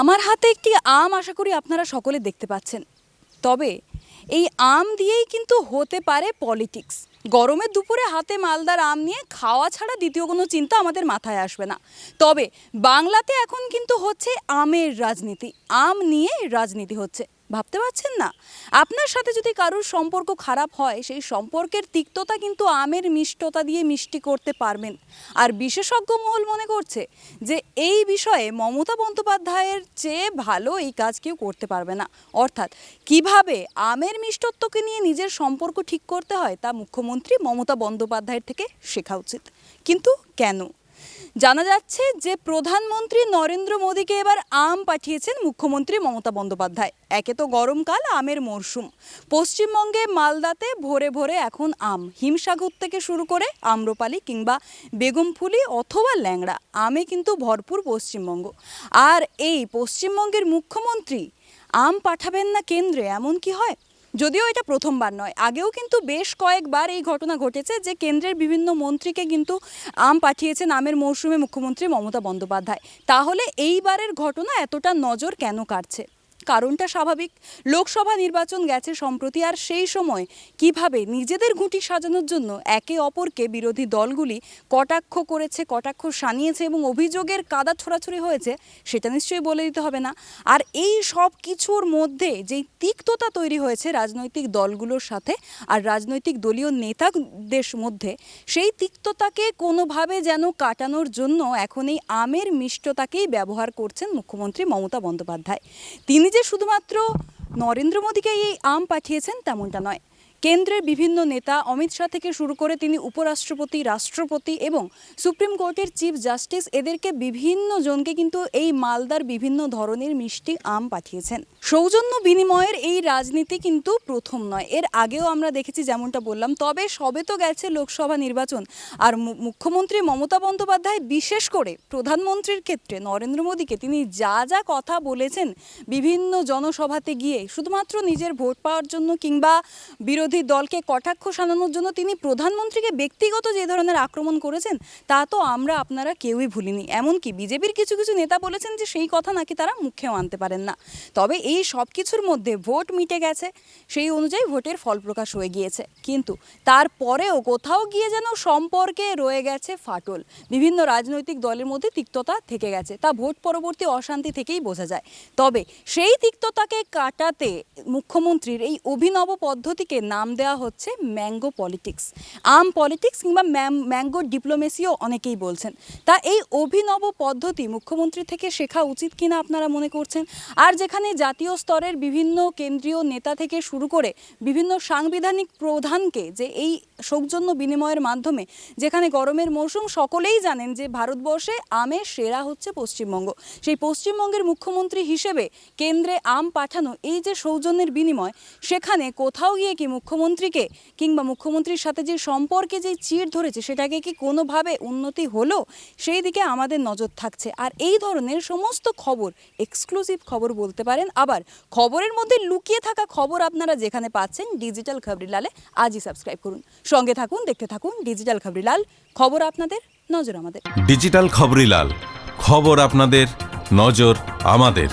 আমার হাতে একটি আম আশা করি আপনারা সকলে দেখতে পাচ্ছেন। তবে এই আম দিয়েই কিন্তু হতে পারে পলিটিক্স। গরমের দুপুরে হাতে মালদার আম নিয়ে খাওয়া ছাড়া দ্বিতীয় কোনো চিন্তা আমাদের মাথায় আসবে না। তবে বাংলাতে এখন কিন্তু হচ্ছে আমের রাজনীতি। আম নিয়ে রাজনীতি হচ্ছে। ভাবতে পারছেন না? আপনার সাথে যদি কারোর সম্পর্ক খারাপ হয়, সেই সম্পর্কের তিক্ততা কিন্তু আমের মিষ্টতা দিয়ে মিষ্টি করতে পারবেন। আর বিশেষজ্ঞ মহল মনে করছে যে, এই বিষয়ে মমতা বন্দ্যোপাধ্যায়ের চেয়ে ভালো এই কাজ কেউ করতে পারবে না। অর্থাৎ, কীভাবে আমের মিষ্টত্বকে নিয়ে নিজের সম্পর্ক ঠিক করতে হয়, তা মুখ্যমন্ত্রী মমতা বন্দ্যোপাধ্যায়ের থেকে শেখা উচিত। কিন্তু কেন? জানা যাচ্ছে যে প্রধানমন্ত্রী নরেন্দ্র মোদীকে এবার আম পাঠিয়েছেন মুখ্যমন্ত্রী মমতা বন্দ্যোপাধ্যায়। একে তো গরমকাল, আমের মরশুম। পশ্চিমবঙ্গে মালদাতে ভোরে ভোরে এখন আম। হিমসাগর থেকে শুরু করে আম্রপালি কিংবা বেগমফুলি অথবা ল্যাংড়া, আমে কিন্তু ভরপুর পশ্চিমবঙ্গ। আর এই পশ্চিমবঙ্গের মুখ্যমন্ত্রী আম পাঠাবেন না কেন্দ্রে, এমন কি হয়? যদিও এটা প্রথমবার নয়, আগেও কিন্তু বেশ কয়েকবার এই ঘটনা ঘটেছে যে কেন্দ্রের বিভিন্ন মন্ত্রীকে কিন্তু আম পাঠিয়েছেন আমের মৌসুমে মুখ্যমন্ত্রী মমতা বন্দ্যোপাধ্যায়। তাহলে এইবারের ঘটনা এতটা নজর কেন কাটছে কারণটা স্বাভাবিক। লোকসভা নির্বাচন গেছে সম্প্রতি, আর সেই সময় কীভাবে নিজেদের ঘুঁটি সাজানোর জন্য একে অপরকে বিরোধী দলগুলি কটাক্ষ করেছে, কটাক্ষ সানিয়েছে এবং অভিযোগের কাদা ছোড়াছড়ি হয়েছে, সেটা নিশ্চয়ই বলে দিতে হবে না। আর এই সব কিছুর মধ্যে যেই তিক্ততা তৈরি হয়েছে রাজনৈতিক দলগুলোর সাথে আর রাজনৈতিক দলীয় নেতাদের মধ্যে, সেই তিক্ততাকে কোনোভাবে যেন কাটানোর জন্য এখন এই আমের মিষ্টতাকেই ব্যবহার করছেন মুখ্যমন্ত্রী মমতা বন্দ্যোপাধ্যায়। তিনি যে শুধুমাত্র নরেন্দ্র মোদীকে এই আম পাঠিয়েছেন তেমনটা নয়। কেন্দ্রের বিভিন্ন নেতা অমিত শাহ থেকে শুরু করে তিনি উপরাষ্ট্রপতি, রাষ্ট্রপতি এবং সুপ্রিম কোর্টের চিফ জাস্টিস এদেরকে বিভিন্ন জনকে কিন্তু এই মালদার বিভিন্ন ধরনের মিষ্টি আম পাঠিয়েছেন। সৌজন্য বিনিময়ের এই রাজনীতি কিন্তু প্রথম নয়। এর আগেও আমরা দেখেছি যেমনটা বললাম, তবে সবে তো গেছে লোকসভা নির্বাচন। আর মুখ্যমন্ত্রী মমতা বন্দ্যোপাধ্যায় বিশেষ করে প্রধানমন্ত্রীর ক্ষেত্রে নরেন্দ্র মোদীকে তিনি যা যা কথা বলেছেন বিভিন্ন জনসভাতে গিয়ে, শুধুমাত্র নিজের ভোট পাওয়ার জন্য কিংবা বিরোধী দলকে কটাক্ষ সানানোর জন্য তিনি প্রধানমন্ত্রীকে ব্যক্তিগত যে ধরনের আক্রমণ করেছেন, তা তো আমরা আপনারা কেউই ভুলিনি। এমনকি বিজেপির কিছু কিছু নেতা বলেছেন যে সেই কথা নাকি তারা মুখেও আনতে পারেন না। তবে এই সব কিছুর মধ্যে ভোট মিটে গেছে, সেই অনুযায়ী ভোটের ফল প্রকাশ হয়ে গিয়েছে। কিন্তু তারপরেও কোথাও গিয়ে যেন সম্পর্কে রয়ে গেছে ফাটল। বিভিন্ন রাজনৈতিক দলের মধ্যে তিক্ততা থেকে গেছে, তা ভোট পরবর্তী অশান্তি থেকেই বোঝা যায়। তবে সেই তিক্ততাকে কাটাতে মুখ্যমন্ত্রীর এই অভিনব পদ্ধতিকে নাম দেওয়া হচ্ছে ম্যাঙ্গো পলিটিক্স। আম পলিটিক্স কিংবা ম্যাঙ্গো ডিপ্লোমেসিও অনেকেই বলছেন। তা এই অভিনব পদ্ধতি মুখ্যমন্ত্রী থেকে শেখা উচিত কিনা আপনারা মনে করছেন? আর যেখানে জাতীয় স্তরের বিভিন্ন কেন্দ্রীয় নেতা থেকে শুরু করে বিভিন্ন সাংবিধানিক প্রধানকে যে এই সৌজন্য বিনিময়ের মাধ্যমে যেখানে গরমের মৌসুম সকলেই জানেন যে ভারতবর্ষে আমের সেরা হচ্ছে পশ্চিমবঙ্গ। সেই পশ্চিমবঙ্গের মুখ্যমন্ত্রী হিসেবে কেন্দ্রে আম পাঠানো এই যে সৌজন্যের বিনিময়, সেখানে কোথাও গিয়ে কি মুখ্যমন্ত্রীকে কিংবা মুখ্যমন্ত্রীর সাথে যে সম্পর্কে যে চিড় ধরেছে সেটাকে কি কোনোভাবে উন্নতি হলো, সেই দিকে আমাদের নজর থাকছে। আর এই ধরনের সমস্ত খবর এক্সক্লুসিভ খবর বলতে পারেন, আবার খবরের মধ্যে লুকিয়ে থাকা খবর আপনারা যেখানে পাচ্ছেন, ডিজিটাল খবরিলালে আজই সাবস্ক্রাইব করুন। সঙ্গে থাকুন, দেখতে থাকুন ডিজিটাল খবরিলাল খবর আপনাদের নজর আমাদের। ডিজিটাল খবরিলাল খবর আপনাদের, নজর আমাদের।